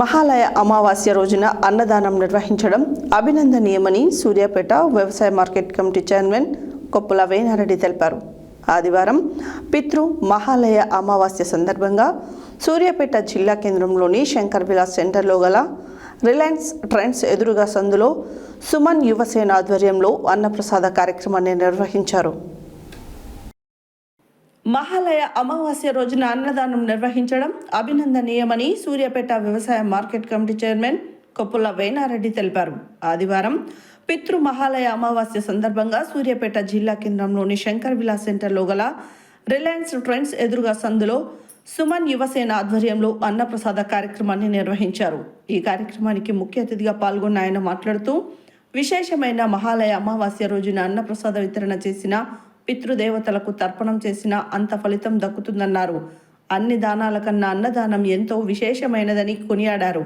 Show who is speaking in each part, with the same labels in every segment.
Speaker 1: మహాలయ అమావాస్య రోజున అన్నదానం నిర్వహించడం అభినందనీయమని సూర్యాపేట వ్యవసాయ market committee chairman Koppula Venareddy తెలిపారు. ఆదివారం పితృ మహాలయ అమావాస్య సందర్భంగా సూర్యాపేట జిల్లా కేంద్రంలోని శంకర్ విలాస్ సెంటర్లో గల రిలయన్స్ ట్రెండ్స్ ఎదురుగా సందులో సుమన్ యువసేన ఆధ్వర్యంలో అన్నప్రసాద కార్యక్రమాన్ని నిర్వహించారు. మహాలయ అమావాస్య రోజున అన్నదానం నిర్వహించడం అభినందనీయమని సూర్యాపేట వ్యవసాయ market committee chairman Koppula Venareddy తెలిపారు. ఆదివారం పితృ మహాలయ అమావాస్య సందర్భంగా సూర్యాపేట జిల్లా కేంద్రంలోని శంకర్ విలాస్ సెంటర్లో గల రిలయన్స్ ట్రెండ్స్ ఎదురుగా సందులో సుమన్ యువసేన ఆధ్వర్యంలో అన్నప్రసాద కార్యక్రమాన్ని నిర్వహించారు. ఈ కార్యక్రమానికి ముఖ్య అతిథిగా పాల్గొన్న ఆయన మాట్లాడుతూ విశేషమైన మహాలయ అమావాస్య రోజున అన్నప్రసాద వితరణ చేసిన పితృదేవతలకు తర్పణం చేసిన అంత ఫలితం దక్కుతుందన్నారు. అన్ని దానాల కన్నా అన్నదానం ఎంతో విశేషమైనదని కొనియాడారు.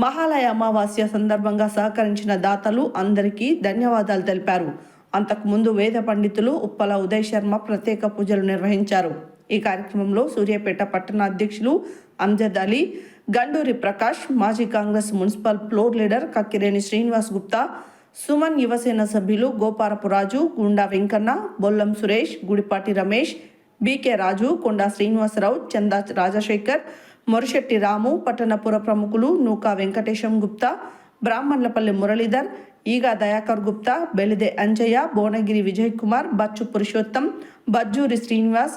Speaker 1: మహాలయ అమావాస్య సందర్భంగా సహకరించిన దాతలు అందరికీ ధన్యవాదాలు తెలిపారు. అంతకుముందు వేద పండితులు ఉప్పల ఉదయ్ శర్మ ప్రత్యేక పూజలు నిర్వహించారు. ఈ కార్యక్రమంలో సూర్యాపేట పట్టణ అధ్యక్షులు అంజద్ అలీ గండూరి ప్రకాష్ మాజీ Congress municipal floor leader Kakkireni Srinivas Gupta Suman Yuvasena సభ్యులు గోపారపు రాజు గుండా వెంకన్న బొల్లం సురేష్ గుడిపాటి రమేష్ బీకే రాజు కొండా శ్రీనివాసరావు చందా రాజశేఖర్ మొరిశెట్టి రాము పట్టణపుర ప్రముఖులు నూకా వెంకటేశం గుప్తా బ్రాహ్మణ్లపల్లి మురళీధర్ ఈగా దయాకర్ గుప్తా బెలిదే అంజయ్య భువనగిరి విజయ్ కుమార్ బచ్చు పురుషోత్తం బజ్జూరి శ్రీనివాస్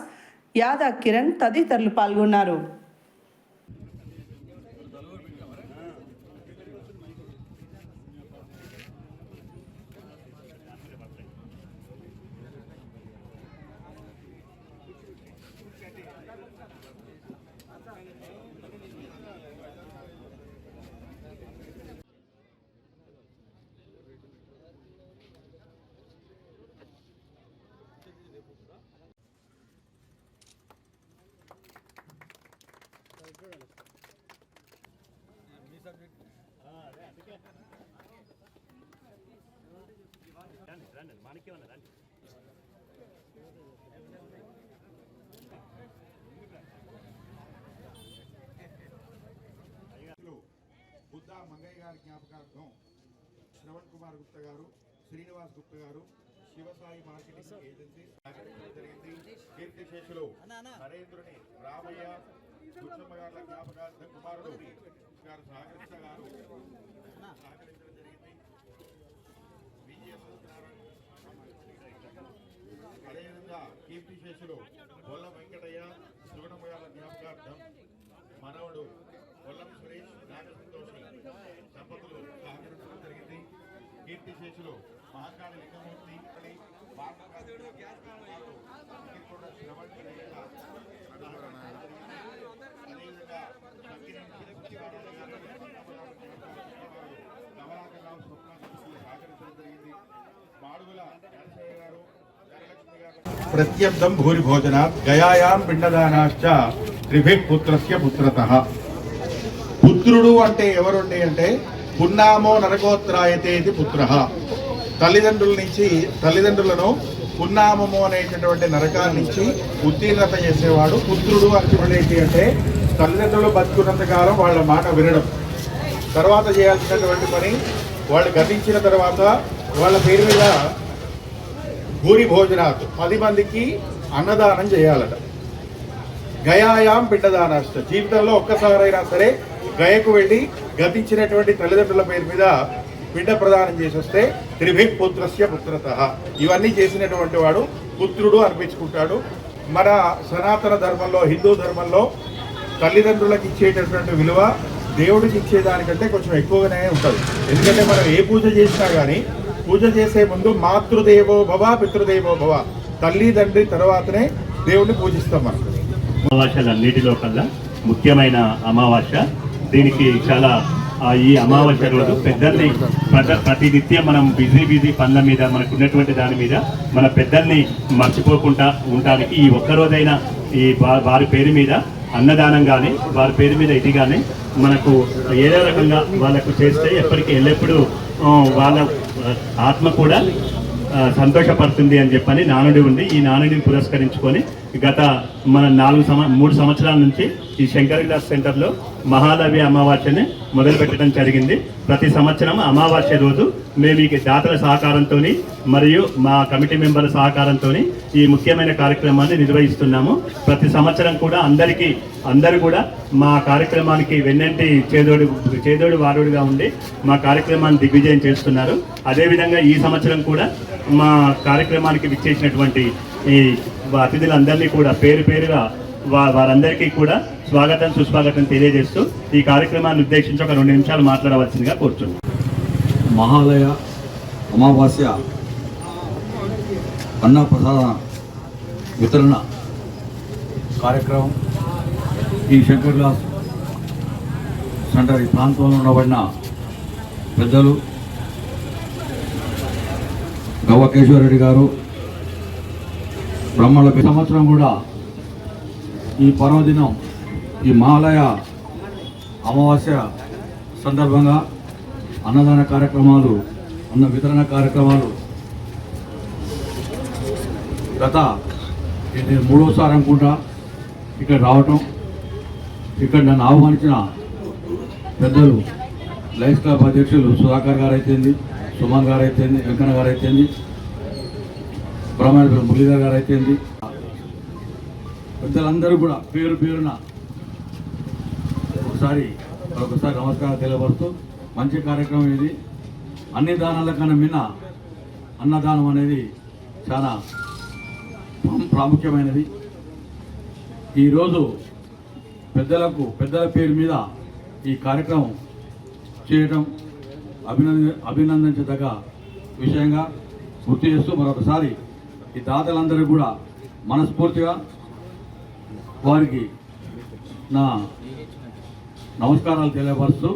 Speaker 1: యాదా కిరణ్ తదితరులు పాల్గొన్నారు.
Speaker 2: లో బుద్ధా మంగయ్య గారి జ్ఞాపకార్థం శ్రవణ్ కుమార్ గుప్తా గారు శ్రీనివాస్ గుప్తా గారు శివసాయి మార్కెటింగ్ ఏజెన్సీ జరిగింది. కీర్తిశేషులు నరేంద్రుని రామయ్య కుటుంబ గారి జ్ఞాపకార్థం కుమారుడు గారు సహకరించగారు సహకరించడం జరిగింది. కీర్తి అదేవిధంగా కీర్తిశేషులు బొల్ల వెంకటయ్య శివనమ్మ గారి జ్ఞాపకార్థం మనవడు కొల్లం సురేష్ నాగసంతోషి దంపతులు సహకరించడం జరిగింది. కీర్తిశేషులు మహాకాళి లింగమూర్తి అని బాలరాజు గారు. శ్రవణ్ కనయ్య అదేవిధంగా సంగినేని చిరకుమారావు గారు, నవరాకరావు స్వప్న సంస్థలు సహకరించడం జరిగింది మాడుగుల నరసయ్య గారు ప్రత్యర్థం భూరి భోజనాత్ గయాయాం పిండదానాశ్చ త్రిభిక్ పుత్రస్య పుత్రత. పుత్రుడు అంటే ఎవరుండి అంటే పున్నామో నరకోత్రాయతే ఇది పుత్ర. తల్లిదండ్రుల నుంచి తల్లిదండ్రులను పున్నామము అనేటటువంటి నరకాల నుంచి ఉత్తీర్ణత చేసేవాడు పుత్రుడు అర్థం ఏంటి అంటే తల్లిదండ్రులు బతుకున్నంత కాలం వాళ్ళ మాట వినడం. తర్వాత చేయాల్సినటువంటి పని వాళ్ళు గతించిన తర్వాత వాళ్ళ పేరు మీద భూరి భోజనాత్ పది మందికి అన్నదానం చేయాలట. గయాయాం పిండదానాష్ట జీవితంలో ఒక్కసారైనా సరే గయకు వెళ్ళి గతించినటువంటి తల్లిదండ్రుల పేరు మీద పిండ ప్రదానం చేసి వస్తే త్రిభి పుత్రస్య పుత్రత. ఇవన్నీ చేసినటువంటి వాడు పుత్రుడు అనిపించుకుంటాడు. మన సనాతన ధర్మంలో హిందూ ధర్మంలో తల్లిదండ్రులకు ఇచ్చేటటువంటి విలువ దేవుడికి ఇచ్చేదానికంటే కొంచెం ఎక్కువగానే ఉంటుంది. ఎందుకంటే మనం ఏ పూజ చేసినా కానీ పూజ చేసే ముందు మాతృదేవో భవ పితృదేవో భవ. తల్లి తండ్రి తర్వాతనే దేవుడిని పూజిస్తాం మనం.
Speaker 3: అమావాస్యలన్నిటిలో కల్లా ముఖ్యమైన అమావాస్య. దీనికి చాలా ఈ అమావాస్య రోజు పెద్దల్ని ప్రత- ప్రతినిత్యం మనం బిజీ బిజీ పనుల మీద మనకు ఉన్నటువంటి దాని మీద మన పెద్దల్ని మర్చిపోకుండా ఉండడానికి ఈ ఒక్కరోజైనా ఈ వారి పేరు మీద అన్నదానం కానీ వారి పేరు మీద ఇది కానీ మనకు ఏదో రకంగా వాళ్ళకు చేస్తే ఎప్పటికీ ఎల్లప్పుడూ ఆ, వాళ్ళ ఆత్మ కూడా ఆ, సంతోషపడుతుంది అని చెప్పని నానుడి ఉంది. ఈ నానుడిని పురస్కరించుకొని గత మన నాలుగు సంవ మూడు సంవత్సరాల నుంచి ఈ శంకర్ విలాస్ సెంటర్లో మహాలవి అమావాస్యని మొదలు పెట్టడం జరిగింది. ప్రతి సంవత్సరం అమావాస్య రోజు మేము ఈ దాతల సహకారంతో మరియు మా కమిటీ మెంబర్ల సహకారంతో ఈ ముఖ్యమైన కార్యక్రమాన్ని నిర్వహిస్తున్నాము. ప్రతి సంవత్సరం కూడా అందరికీ అందరూ కూడా మా కార్యక్రమానికి వెన్నంటి చేదోడు చేదోడు వారుడుగా ఉండి మా కార్యక్రమాన్ని దిగ్విజయం చేస్తున్నారు. అదేవిధంగా ఈ సంవత్సరం కూడా మా కార్యక్రమానికి విచ్చేసినటువంటి ఈ అతిథులందరినీ కూడా పేరు పేరుగా వా- వారందరికీ కూడా స్వాగతం సుస్వాగతం తెలియజేస్తూ ఈ కార్యక్రమాన్ని ఉద్దేశించి ఒక రెండు నిమిషాలు మాట్లాడవలసిందిగా కోరుచున్నాను
Speaker 4: మహాలయ అమావాస్య అన్న ప్రసాద వితరణ కార్యక్రమం ఈ శంకర్ గ్లాస్ సెంటర్ ఈ ప్రాంతంలో ఉండబడిన పెద్దలు గవ్వకేశ్వరరెడ్డి గారు బ్రహ్మల సంవత్సరం కూడా ఈ పర్వదినం ఈ మహాలయ అమావాస్య సందర్భంగా అన్నదాన కార్యక్రమాలు అన్న వితరణ కార్యక్రమాలు. గత ఇది మూడోసారి అనుకుంటా ఇక్కడ రావటం. ఇక్కడ నన్ను ఆహ్వానించిన పెద్దలు లైఫ్ క్లబ్ అధ్యక్షులు సుధాకర్ గారు అయితేంది సుమన్ గారు అయితేంది వెంకన్న గారు అయితేంది బ్రహ్మాండ మురళీధర్ గారు అయితేంది పెద్దలందరూ కూడా పేరు పేరున ఒకసారి ఒకసారి నమస్కారం తెలియపరుస్తూ మంచి కార్యక్రమం ఇది. అన్ని దానాల కన్నా మిన్న అన్నదానం అనేది చాలా ప్రాముఖ్యమైనది. ఈరోజు పెద్దలకు పెద్దల పేరు మీద ఈ కార్యక్రమం చేయటం అభినంద అభినందించదగ్గ విషయంగా గుర్తు చేస్తూ మరొకసారి ఈ దాతలందరూ కూడా మనస్ఫూర్తిగా వారికి నా నమస్కారాలు తెలియపరుస్తూ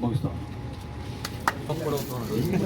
Speaker 4: ముగిస్తాను.